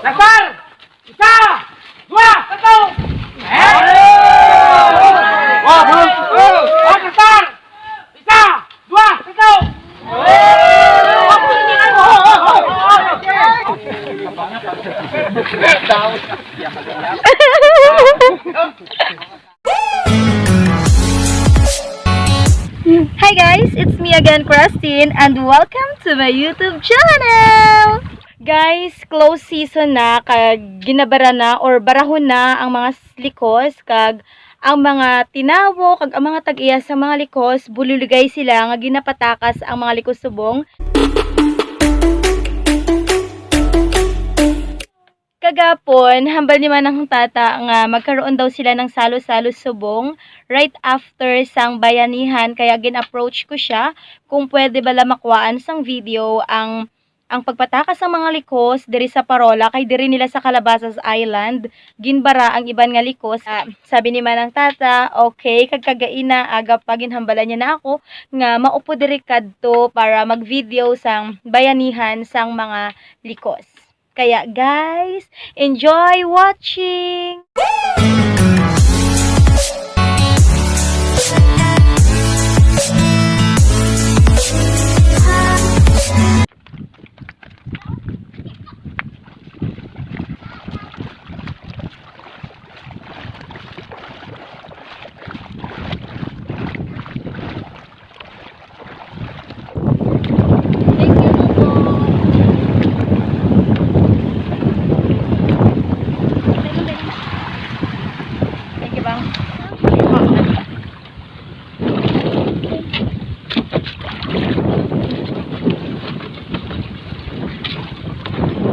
Dasar! Isa! Dua! Satu! Wah, bos! Oh, dasar! Isa! Dua! Satu! Hi guys, it's me again, Christine, and welcome to my YouTube channel! Guys, close season na, kag ginabara na or barahon na ang mga likos, kag ang mga tinawo, kag ang mga tag-iya sa mga likos, bululigay sila nga ginapatakas ang mga likos subong. Kagapon, hambal ni Manang Tata nga magkaroon daw sila ng salo-salo subong right after sang bayanihan. Kaya gin-approach ko siya kung pwede bala makuhaan sang video ang ang pagpatakas ng mga likos diri sa Parola kay diri nila sa Calabasas Island. Ginbara ang iban nga likos. Ah, sabi ni Manang Tata okay kag kagaina aga pa ginhambalan niya na ako nga maupo diri kadto para mag-video sang bayanihan sang mga likos kaya guys enjoy watching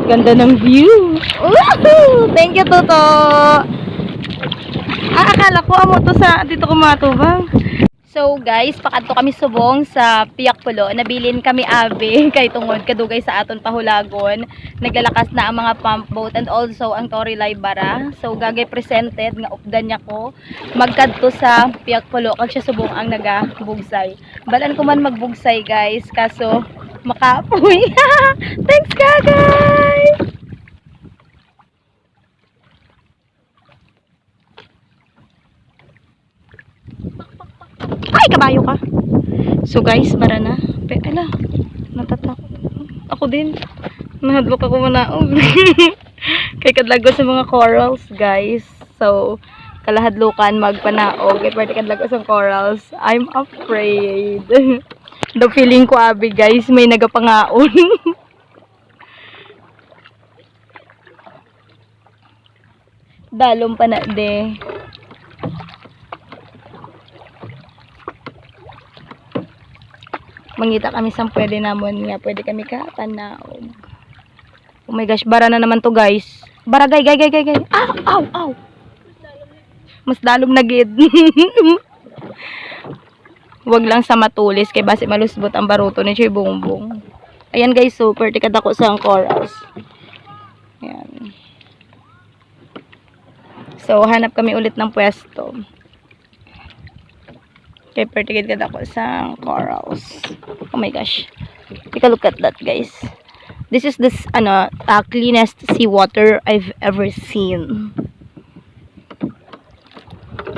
Ganda ng view. Woohoo! Thank you, Toto. Ah, akala ko amo to sa dito kumatubang. So guys, pakadto kami subong sa Piyak Pulo. Nabilin kami ave kay tungod kadugay sa aton pahulagon. Naglalakas na ang mga pump boat and also ang Tori Bara. So gagay presented nga updan niya ko magkadto sa Piyak Pulo kag siya subong ang nagabugsay. Balan ko man magbugsay guys kaso makapoy. Thanks gagay. Ay, kabayo ka. So guys, bara na. Pe, ala, natatakot. Ako din. Nahadlok ako manaog. Kay kadlago sa mga corals, guys. So, kalahadlukan magpanaog. Kay pwede kadlago sa corals. I'm afraid. The feeling ko, abi, guys, may nagapangaon. Dalom pa na, de. mangita kami sa pwede namon nga pwede kami kapanaog oh my gosh bara na naman to guys. Bara gay gay gay gay gay aw aw aw mas dalom na gid wag lang sa matulis kay base malusbot ang baruto ni Choy Bongbong ayan guys super tikad ako sa ang corals ayan so hanap kami ulit ng pwesto kay pertigid ka ako sa corals. Oh my gosh. Take a look at that, guys. This is this ano, uh, cleanest seawater I've ever seen.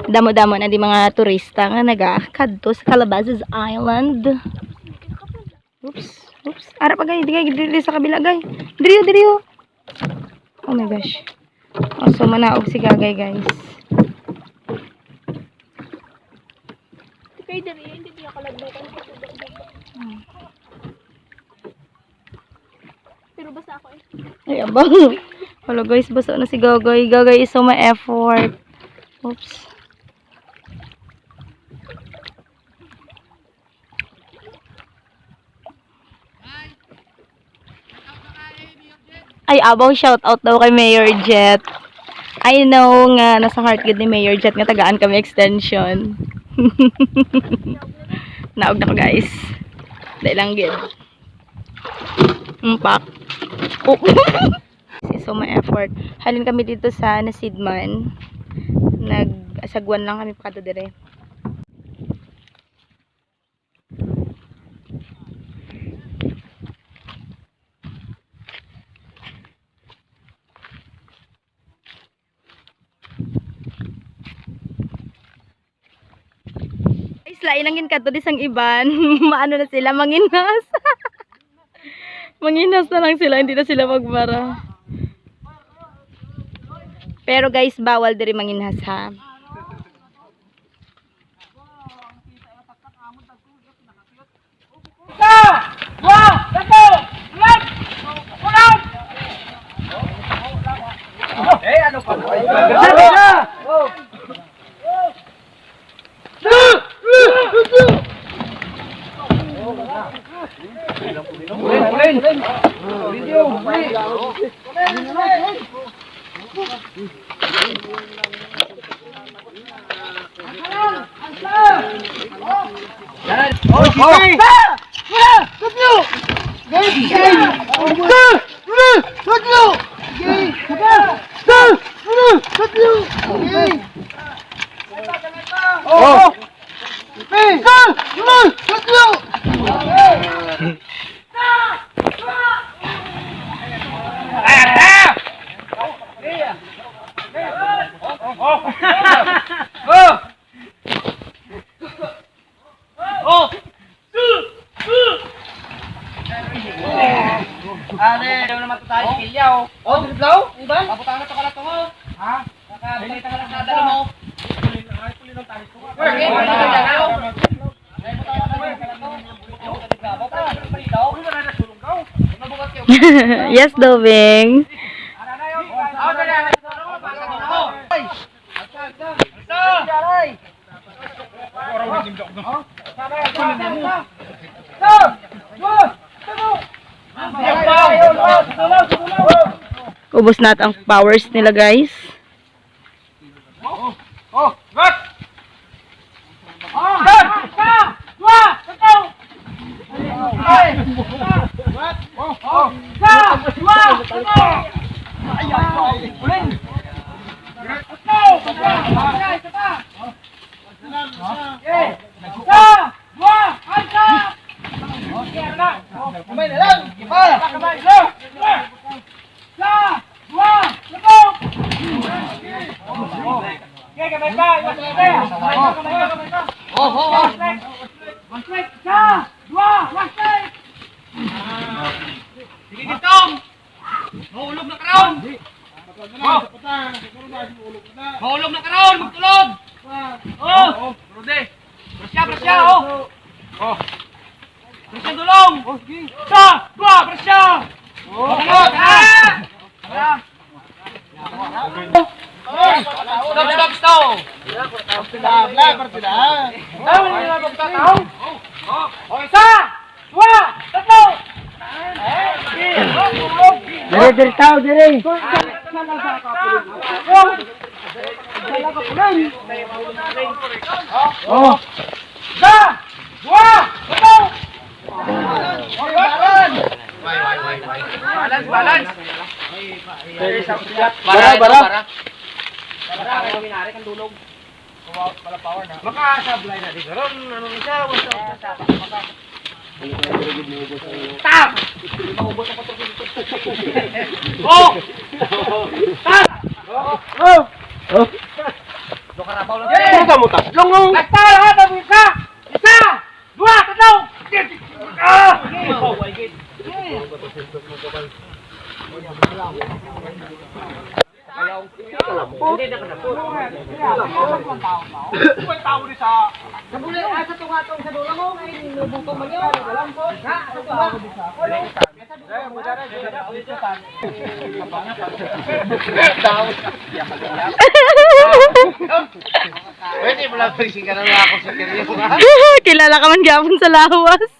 Damo-damo na di mga turista nga nagakadto sa Calabasas Island. Oops. Oops. Ara pa gay, di gay, diri sa kabila gay. Diriyo, diriyo. Oh my gosh. Oh, so manaog si Gagay, guys. Kay diri, hindi niya kalagbukan ko Pero basta ako eh. Ay, abang. Hello guys, basa na si Gagay. Gagay is so my effort. Oops. Ay, abang shout out daw kay Mayor Jet. I know nga nasa heart good ni Mayor Jet nga tagaan kami extension. Naog na ko guys. Dahil lang gid. Umpak. Oh. So, may effort. Halin kami dito sa Nasidman. Nag-asagwan lang kami pa dire. Guys, lain langin ka to disang iban. Maano na sila, manginas. manginas na lang sila, hindi na sila magbara. Pero guys, bawal diri manginhas ha. Eh, ano pa? Sabi na! Oh! Oh! Ane, daw naman to tayo kilyaw. Oh, driblaw? Iba? To kala to mo. Ha? Nakabalik ka lang sa dalo mo. yes, Doving. Ubos na ang powers nila, guys. Oh, got! Oh, got! Sa! Dua! Tatlo! Ay! Got! Oh, oh! Sa! Dua! Tatlo! Ay, ay, ay! Uling! Tatlo! Tatlo! Ay, isa pa! Okay. Sa! Dua! Ay, sa! Okay, ano na? Kamay na lang! Pa! Kamay! Go! Sa! Dua! Tatlo! Okay, kamay pa! Kamay pa! Kamay pa! Kamay pa! Kamay pa! Oh, oh, oh! One strike! Isa! Dua! One strike! Sige, gitong! Mahulog na karon! Oh! Mahulog na karon! Magtulog! Oh! Rude! Presya, presya! Oh! Oh! Presya dulong! Isa! Dua! Presya! Oh! Stop! Stop! Stop! Stop! Tahu ni lah kita tahu. Oh, isa, dua, tatlo. Dire dire tao dire. Oh. Isa, dua, tatlo. Balance, balance. Bara, bara. Bara, kami nari kan dulog. Maka sablay na dito. Ron, ano isa, wasa wasa. Tap! Oh! Tap! Oh! Oh! Do karabaw lang. Ano ka mo ta? Longong! Basta lahat ang isa! Isa! Dua! Tatlo! Ah! Oh, my God. Hindi na ka na po. May tao di sa... Sabuli, asa to nga tong sa dulang mo, may nubuto man yun. Walang po. Ha? Asa to nga di sa... Pwede mo lang fishing ka na ako sa kanya. Kilala ka man gapon sa lawas.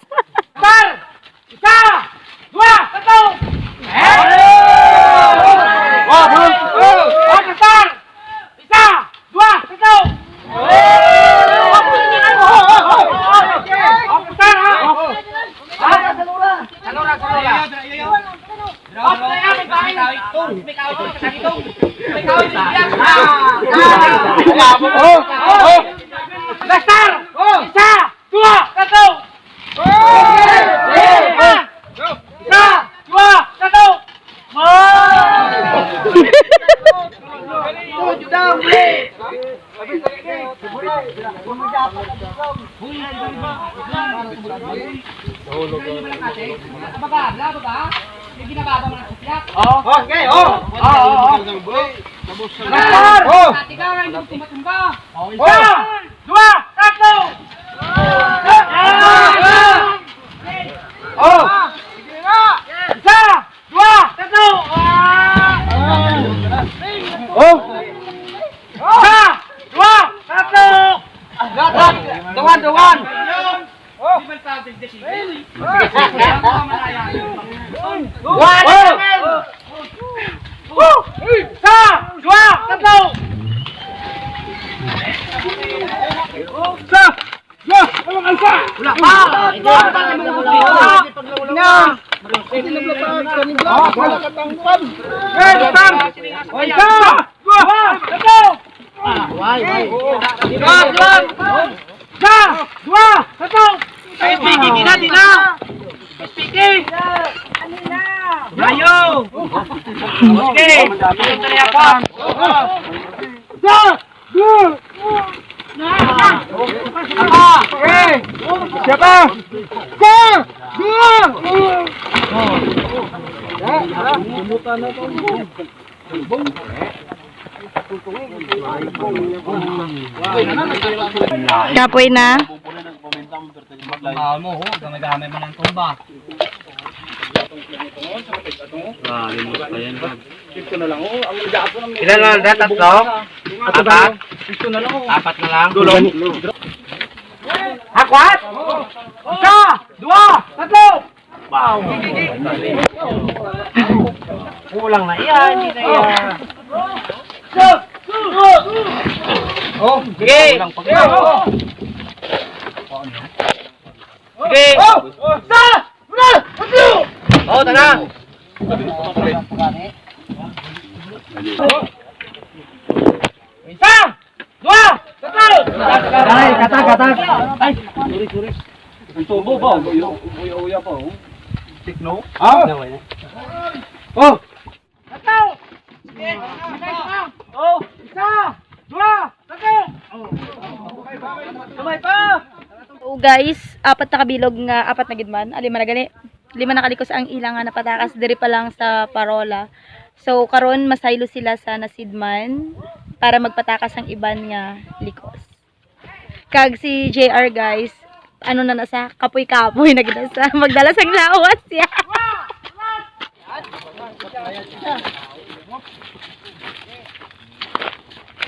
Oh, oh, oh. Sige! Ito na ako! Isa! Dua! Okay. Siapa? Sa! Dua! Kapoy na. mo, ho. Gamay-gamay mo ng tumba. Ilan na lang? Tatlo? Apat? Apat na lang? Dulong? Akwat? Isa! Dua! Tatlo! Wow! Kulang na yan, hindi na yan. Oh, sige! Sige! Sige! Isa! Dua! Tatlo! Oh, tara! Isa! Dua! Tatlo! Ay, katag, katag. Ay, sorry, sorry. Ang tubo ba? Uya-uya pa, oh. Tikno? Ah! Oh! Tatlo! Oh! Isa! Dua! Tatlo! Kamay pa! So guys, apat na kabilog nga apat na gidman. Ali man na gani. Lima na kalikos ang ilang nga napatakas diri pa lang sa parola. So karon masaylo sila sa nasidman para magpatakas ang iban nga likos. Kag si JR guys, ano na nasa kapoy-kapoy na gid sa magdala sang lawas siya.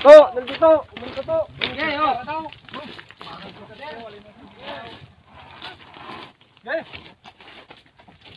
Oh, nandito. Umunta to. Okay, oh. Okay.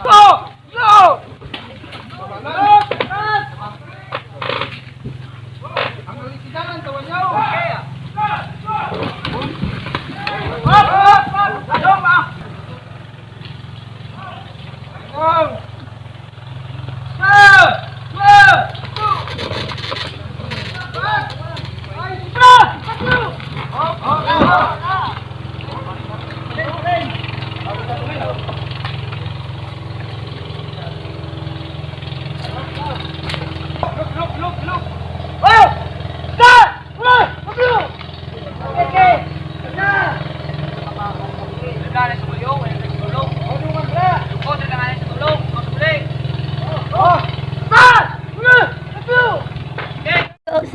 Oh!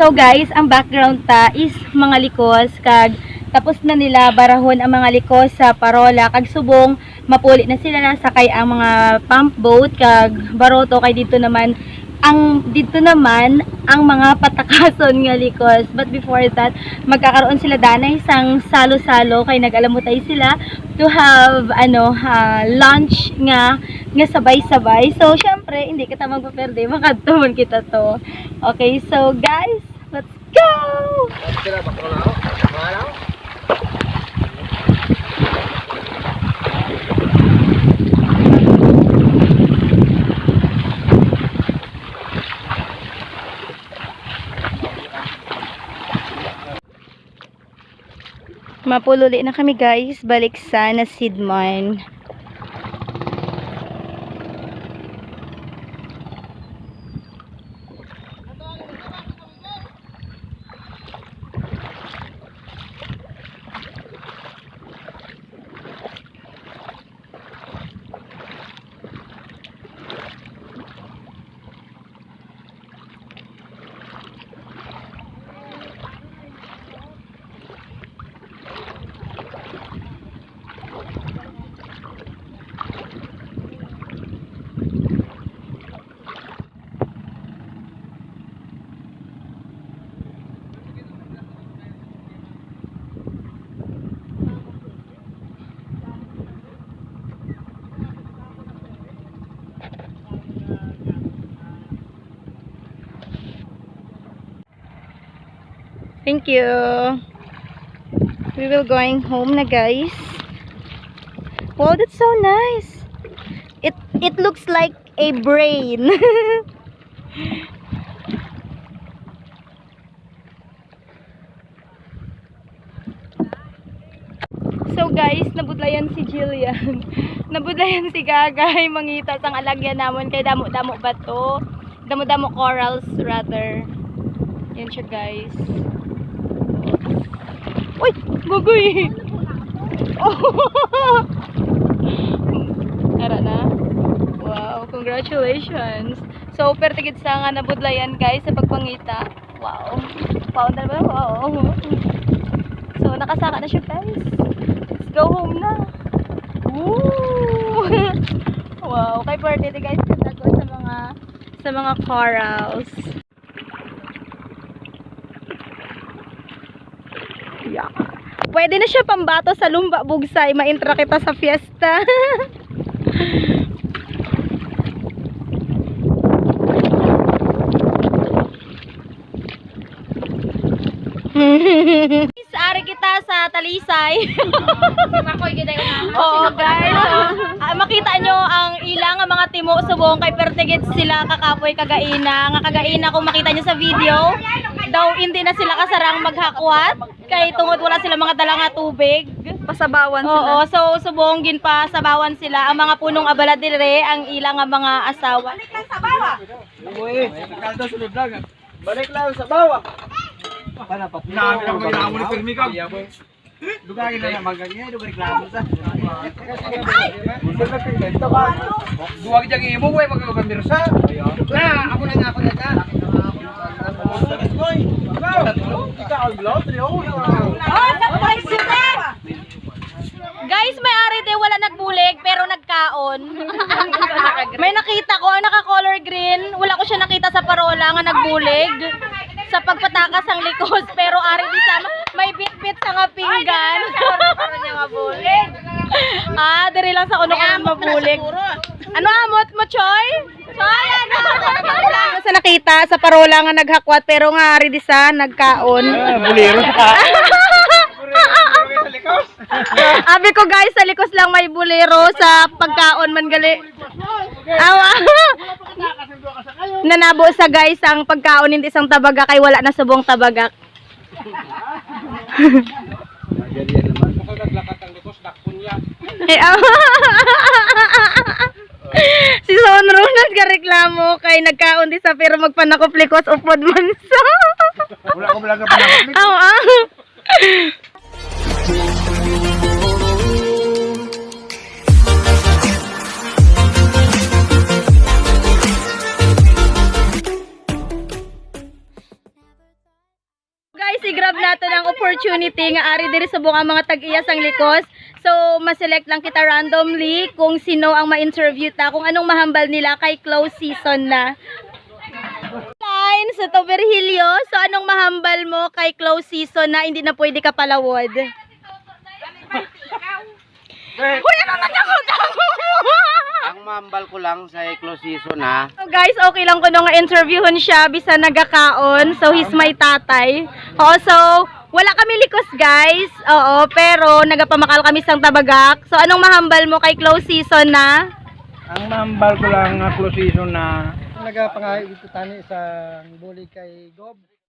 So, guys, ang background ta is mga likos. Kag tapos na nila barahon ang mga likos sa parola. Kag subong mapuli na sila nasakay ang mga pump boat. Kag baroto kay dito naman ang dito naman ang mga patakason nga likos. But before that magkakaroon sila danay isang salo-salo. Kay nagalamutay sila to have ano ha, lunch nga nga sabay-sabay. So syempre hindi kita magpaperde. Makadtumon kita to. Okay so guys let's go. Mapululi na kami guys, balik sa Nasidman. Thank you. We will going home na guys. Wow, that's so nice. It it looks like a brain. So guys, nabudlayan si Jillian. nabudlayan si Gagay mangita sang alagyan namon kay damo-damo ba to? Damo-damo corals rather. Yan siya guys. Uy! Gugoy! Oh! Tara na. Wow, congratulations. So, pertigid sa nga nabudlayan guys sa pagpangita. Wow. Pound na ba? Wow. So, nakasaka na siya guys. Let's go home na. Woo! wow, kay birthday guys ko sa mga sa mga corals. Yeah. Pwede na siya pambato sa lumba bugsay, maintra kita sa fiesta. Ari kita sa Talisay. Oo, guys. So, ah, makita nyo ang ilang mga timo subong kay pertigit sila kakapoy kagaina. Nga kagaina kung makita nyo sa video, daw hindi na sila kasarang maghakwat kay tungod wala sila mga dala nga tubig. Pasabawan Oo, so subong gin pa sabawan sila ang mga punong abala dire ang ilang nga mga asawa. Uy, kaldo sa vlog. Balik lang sa bawa. Kana pa. Na mo ni permi ka. Dugay na na magagay, dugay reklamo sa. Duwag jang imo way magkakambir sa. Na, ako na nga ako na ka. Guys, may ari din wala nagbulig pero nagkaon. may nakita ko ang naka-color green. Wala ko siya nakita sa parola nga nagbulig sa pagpatakas ang likos pero ari di sama may bit-bit sa nga pinggan. ah, diri lang sa kuno kuno mabulig. Ano amot mo, Choy? Ano? sa nakita sa parola nga naghakwat pero nga ari di sa nagkaon. Buliro sa Abi ko guys, sa likos lang may bulero sa pagkaon man gali. Awa. Nanabo sa guys ang pagkaon hindi isang tabaga kay wala na subong tabagak. Eh, awa. si Son Ronald ka reklamo kay nagkaon di sa pero magpanakoplikos upod man sa. Wala ko lang pa Awa. Opportunity nga ari diri subong ang mga tag-iya sang likos. So, ma-select lang kita randomly kung sino ang ma-interview ta, kung anong mahambal nila kay close season na. Line sa to Virgilio. So, anong mahambal mo kay close season na hindi na pwede ka palawod? Uy, ano na niya Ang mambal ko lang sa close season ha. So guys, okay lang ko nung interviewon siya bisa nagakaon. So he's my tatay. Oo, so wala kami likos guys. Oo, pero nagapamakal kami sang tabagak. So anong mahambal mo kay close season na? Ang mambal ko lang nga close season na nagapangayo dito tani sa buli kay Gob.